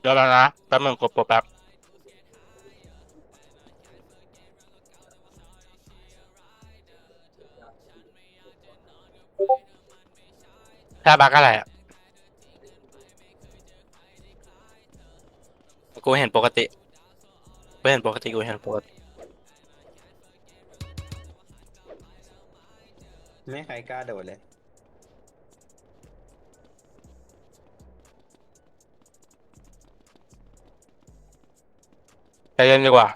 เดี๋ยวแล้วนะแป๊บนึงกดโปรแป๊บถ้าบักอะไรอะกูเห็นปกติกูเห็นปกติกูเห็นปกติ ไม่ใครกล้าโดดเลย ใจเย็นดีกว่า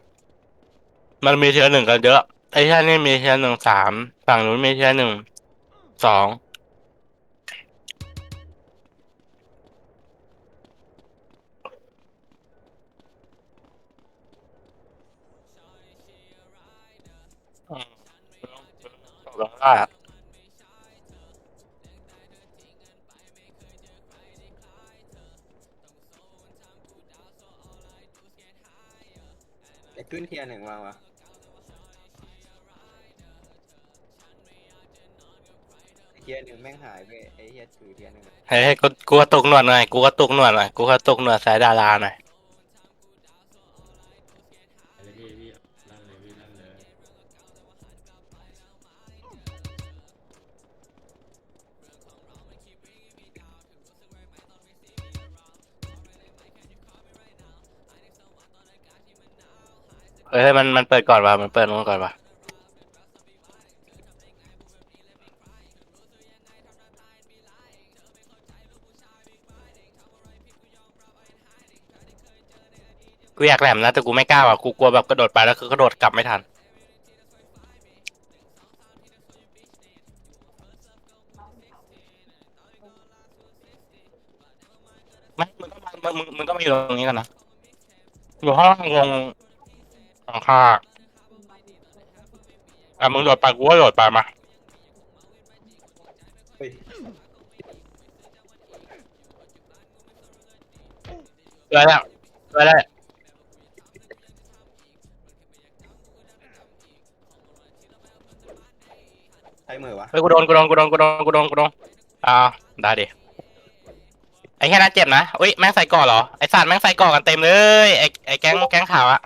มันมีเชื้อหนึ่งกันเยอะ ไอ้ที่นี่มีเชื้อหนึ่งสาม ฝั่งนู้นมีเชื้อหนึ่งสอง เทียร์หนึ่งแม่งหายไปไอ้เฮียถือเทียร์หนึ่งอะเฮ้ยเฮ้กูกูกระตุกหนวดหน่อยกูกระตุกหนวดหน่อยกูกระตุกหนวดสายดาราหน่อยเลยพี่พี่นั่นเลยพี่นั่นเลยเฮ้ยมันมันเปิดก่อนว่ะมันเปิดมันก่อนว่ะ อยากแหลมนะแต่กูไม่กล้าว่ะกูกลัวแบบกระโดดไปแล้วคือกระโดดกลับไม่ทัน ไม่มึงต้องมามึงมึงต้องมาอยู่ตรงนี้กันนะ อยู่ห้องวงหลังคาอะมึงโดดไปกูก็โดดไปมาเฮ้ยเจอแล้วเจอแล้ว ใช้มือวะเฮ้ยกูโดนกูโดนกูโดนกูโดนกูโดนกูโดนอ่าได้ดิไอ้แค่นั้นเจ็บนะอุ้ยแม่งใส่ก่อเหรอไอ้สัตว์แม่งใส่ก่อกันเต็มเลยไอ้ไอ้แก๊งแก๊งขาวอะ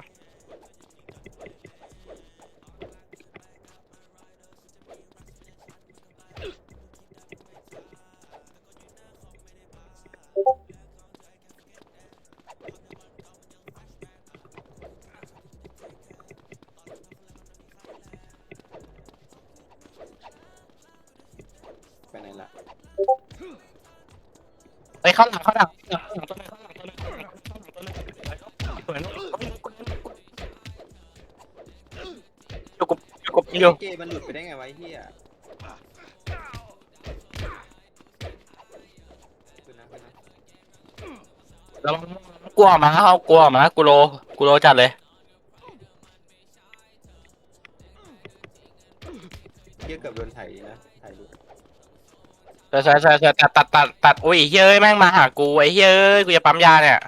ข้าหลังเข้าหลังเข้าหลังตัวนึงเข้าหลังตัวนึงเข้าหลังตัวนึงเข้าหลังตัวนึงอยู่กูอยู่กูอยู่เจมันหลุดไปได้ไงวะไอ้เฮียขึ้นนะขึ้นนะแล้วมันกลัวมาเอากลัวมากูโลกูโลจัดเลยเฮียเกือบโดนไถนะไถหลุด ใช่ใช่ใช่ใช่ตัดตัดตัดตัดอุ้ยเฮ้ยแม่งมาหากูไอ้เฮ้ยกูจะปั๊มยาเนี่ย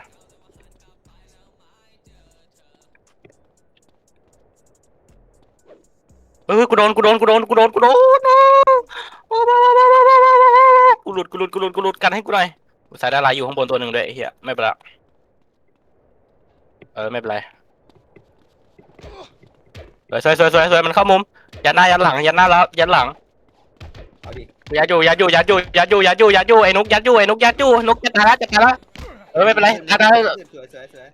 เออกูโดนกูโดนกูโดนกูโดนกูโดนโอ้กูหลุดกูหลุดกูหลุดกูหลุดกันให้กูหน่อยกูใส่ดาราอยู่ข้างบนตัวหนึ่งด้วยเฮียไม่เป็นไรเออไม่เป็นไรสวยสวยสวยสวยมันเข้ามุมยันหน้ายันหลังยันหน้าแล้วยันหลังเอาดิ ยัดอยู่ยัดอยู่ยัดอยู่ยัดอยู่ยัดอยู่ยัดอยู่ไอ้นุกยัดอยู่ไอ้นุกยัดอยู่นุกจัดการแล้วจัดการแล้วเออไม่เป็นไรจัดการแล้วสวยสวยสวย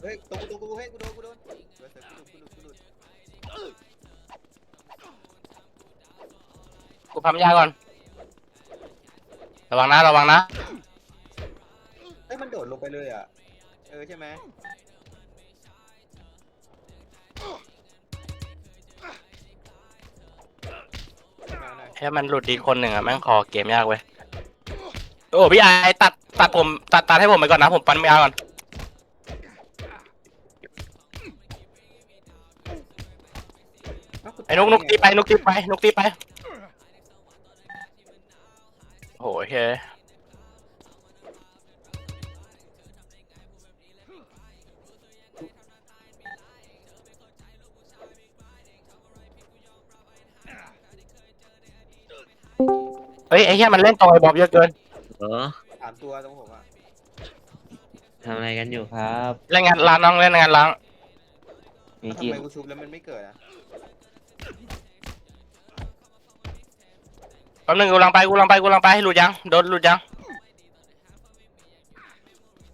เฮ้ยตรงกูตรงกูเฮ้ยกูโดนกูโดนสวยสวยกูหลุดกูหลุดกูหลุดกูพัมยาก่อน ระวังนะระวังนะเฮ้ยมันโดดลงไปเลยอะเออใช่ไหม ถ้าหน่อยแค่มันหลุดดีคนหนึ่งอะแม่งคอเกมยากเว้ยโอ้พี่ไอตัดตัดผมตัดตัดให้ผมไปก่อนนะผมปันยาก่อนไอ้นุกนุกตีไปนุกตีไปนุกตีไปโอ้โหเฮ้ย เฮ้ยไอ้เหี้ยมันเล่นตัวไอ้บอบเยอะเกินเออสามตัวตรงผมอะทำอะไรกันอยู่ครับ เล่นงานล้างน้องเล่นงานล้างมีทำกี่ไมกูชุบแล้วมันไม่เกิดอะแป๊บนึงกูลังไปกูลังไปกูลังไปหลุดยังโดนหลุดยัง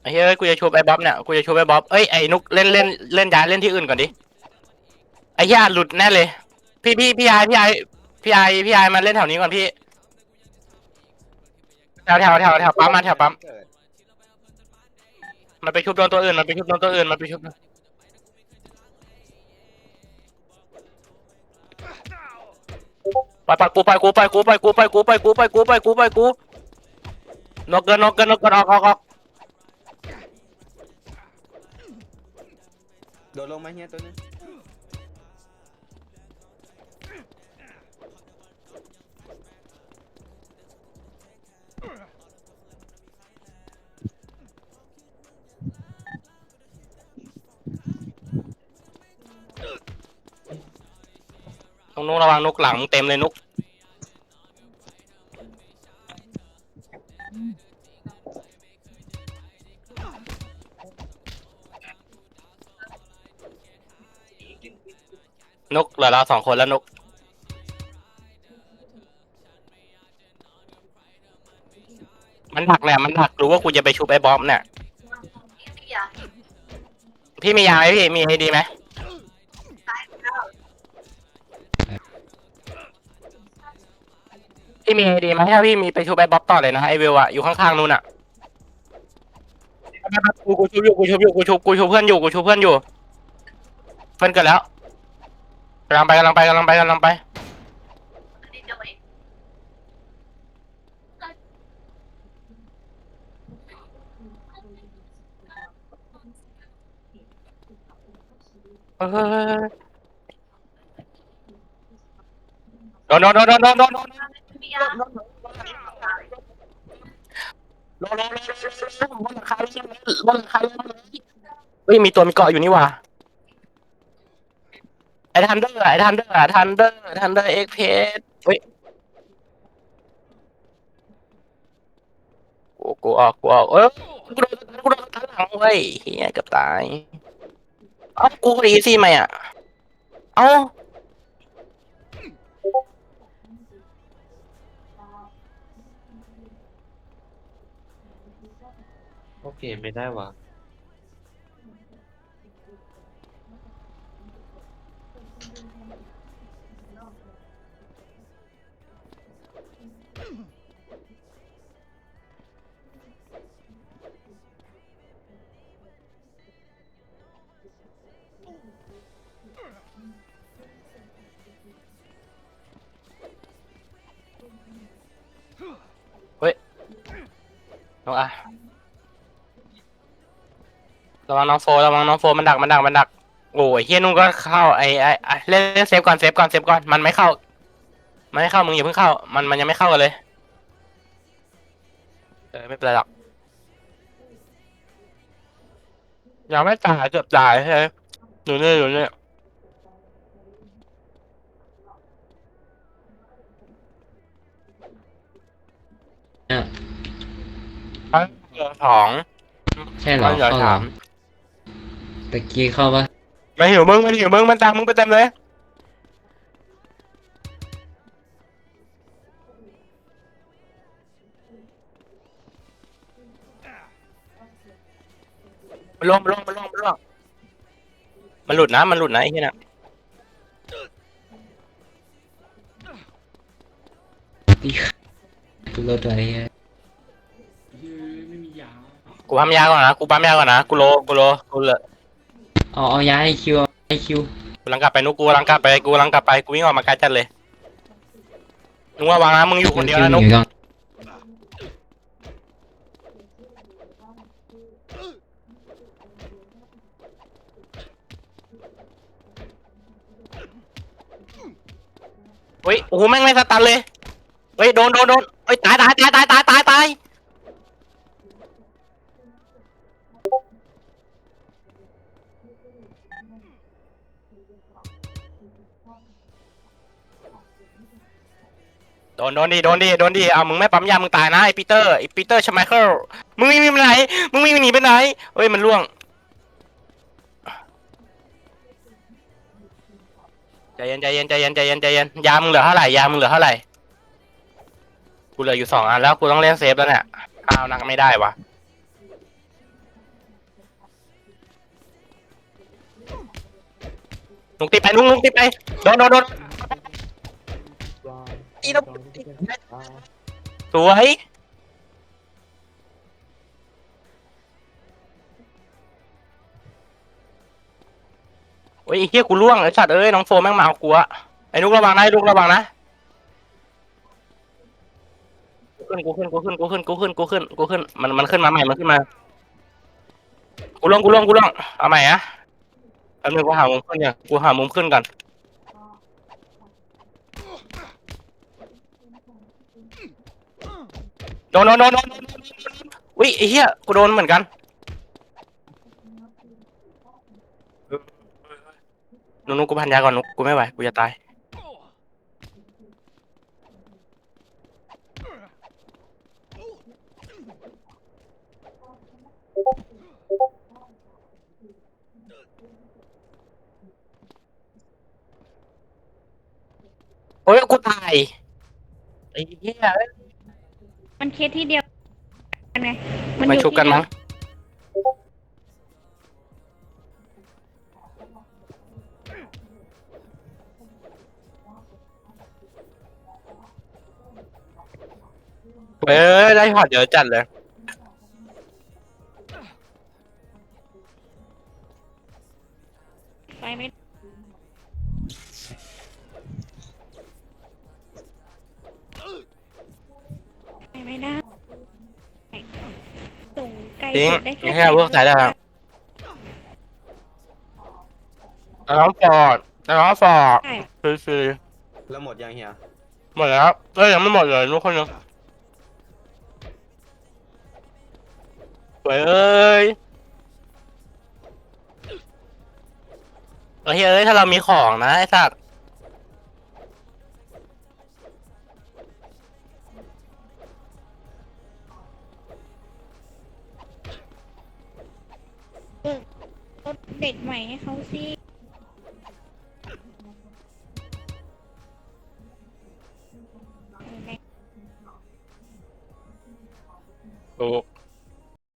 ไอ้เฮ้ยกูจะชูไอ้บ๊อบเนี่ยกูจะชูไอ้บ๊อบเอ้ยไอ้นุกเล่นเล่นเล่นย้ายเล่นที่อื่นก่อนดิไอ้ย่าหลุดแน่เลย พี่พี่พี่ไอพี่ไอพี่ไอพี่ไอมาเล่นแถวนี้ก่อนพี่แถวแถวแถวแถวปั๊มมาแถวปั๊มเกิดมันไปชุบโดนตัวอื่นมันไปชุบโดนตัวอื่นมันไปชุบไปไปกูไปกูไปกูไปกูไปกูไปกูไปกูไปกูไปกูนกเกินนกเกินนกเกินออกออกออกโดนลงมาเฮียตัวนึ นุกระวังนุกหลังมึงเต็มเลยนุกนุกเหลือเราสองคนแล้วนุกมันดักแหละมันดักรู้ว่ากูจะไปชุบไอ้บอมเนี่ยพี่มียาไหมพี่มีไอดีไหม พี่มีไอเดียไหมถ้าพี่มีไปชูไปบ๊อบต่อเลยนะไอวิวอะอยู่ข้างๆนู่นอะกูกูชูอยู่กูชูอยู่กูชูกูชูเพื่อนอยู่กูชูเพื่อนอยู่ เพื่อนเกิดแล้วกำลังไปกำลังไปกำลังไปกำลังไปเฮ้ยโดนโดนโดนโดนโดน รารงลงลงลงบนหลังคาเลยบนหลังคาเลยเฮ้ยมีตัวมีเกาะอยู่นี่ว่ะไอ้ทันเดอร์ไอ้ทันเดอร์อะทันเดอร์ทันเดอร์เอ็กเพสเฮ้ยกูกูออกกูออกเออกูโดนกูโดนทันหลังเว้ยเฮียเกือบตายเอ้ากูดีซี่ไหมอะเอ้า เขาเกมไม่ได้วะเฮ้ยน้องอา ระวังน้องโฟระวังน้องโฟมันดักมันดักมันดักโอ้ยเฮียนุ่งก็เข้าไอ้ไอ้ไอ้เล่นเล่นเซฟก่อนเซฟก่อนเซฟก่อนมันไม่เข้า มันไม่เข้ามึงอย่าเพิ่งเข้า มันมันยังไม่เข้ากันเลยเออไม่เป็นไรหรอกยังไม่ตายเกือบตายใช่ไหมอยู่นี่อยู่นี่เนี่ยเกือบสองใช่เหรอมันเหลือเข้าเหรสาอม ตะกี้เข้าปะไม่หิวมึงไม่หิวมึงมันตามมึงไปเต็มเลยมันล่วงมันล่วงมันล่วงมันล่วงมันหลุดนะ มันหลุดนะไอ้เหี้ยน่ะตีกูรถอะไรเงี้ยเฮ้ยไม่มียากูปั๊มยาก่อนนะกูปั๊มยาก่อนนะกูโลกูโลกูเหลอ เอาเอาย้ายให้คิวเอาให้คิวกูกำลังกลับไปนุกกูกำลังกลับไปกูกำลังกลับไปกูวิ่งออกมาไกลจัดเลยนุกว่าวางนะมึงอยู่คนเดียวนะนุกคิอยู่ต้องเฮ้ยโอ้โหแม่งไม่สตันเลยเฮ้ยโดนโดนโดนเฮ้ยตายตายตายตายตายตายตาย โดนโดนดิโดนดิโดนดิเอามึงไม่ปั๊มยามึงตายนะไอ้ปีเตอร์ไอ้ปีเตอร์ชไมเคิลมึงไม่มีไปไหนมึงไม่มีหนีไปไหนเอ้ยมันล่วงใจเย็นใจเย็นใจเย็นใจเย็นใจเย็นยามึงเหลือเท่าไหร่ยามึงเหลือเท่าไหร่กูเหลืออยู่สองอันแล้วกูต้องเล่นเซฟแล้วเนี่ยข้าวนักไม่ได้วะนุกตีไปนุกนุกตีไปโดนโดนโดน ตีนุกสวยโอ้ยไอ้เฮียกูล่วงไอ้สัตว์เอ้ยน้องโฟมแม่งมาเอากูอะไอ้นุกระวังนะไอ้นุกระวังนะกูขึ้นกูขึ้นกูขึ้นกูขึ้นกูขึ้นกูขึ้นกูขึ้นมันมันขึ้นมาใหม่มันขึ้นมากูล่วงกูล่วงกูล่วงเอาใหม่อะแป๊บนึงกูหามุมขึ้นก่อนกูหามุมขึ้นก่อนโด นโดนโดนโดนโดนอุ้ยไอ้เหี้ยกูโดนเหมือนกันนุกนุกูพันยาก่อนนุกกูไม่ไหวกูจะตายโอ้ยกูตายไอ้เหี้ย มันเคสที่เดียวกันไงมาอยู่ชุบกันที่มั้งเอ้ยได้หอดเยอะจัดเลย ไปไม่ได้ส่งไกลจริงสุดได้ไม่แค่ใช่พวกสายดาวน้องฟอร์ดน้องฟอร์ดใช่คือคือแล้วหมดยังเฮียหมดแล้วเอ้ยยังไม่หมดเลยลูกคนนึงสวยเอ้ยเอ้ยเอ้ยถ้าเรามีของนะไอ้สัตว์ เด็กใหม่ให้เขาสิถูก